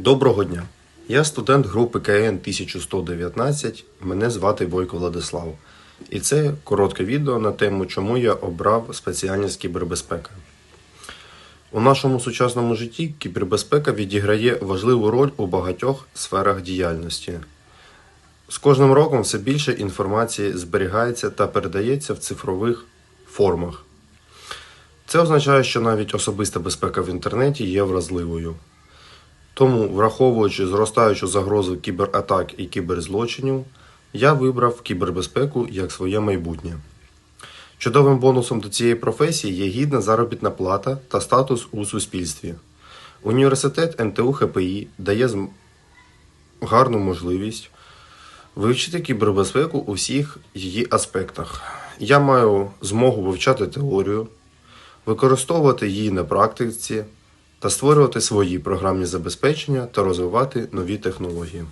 Доброго дня! Я студент групи КН 1119. Мене звати Бойко Владислав. І це коротке відео на тему, чому я обрав спеціальність кібербезпека. У нашому сучасному житті кібербезпека відіграє важливу роль у багатьох сферах діяльності. З кожним роком все більше інформації зберігається та передається в цифрових формах. Це означає, що навіть особиста безпека в інтернеті є вразливою. Тому, враховуючи зростаючу загрозу кібератак і кіберзлочинів, я вибрав кібербезпеку як своє майбутнє. Чудовим бонусом до цієї професії є гідна заробітна плата та статус у суспільстві. Університет НТУ ХПІ дає гарну можливість вивчити кібербезпеку у всіх її аспектах. Я маю змогу вивчати теорію, використовувати її на практиці та створювати свої програмні забезпечення та розвивати нові технології.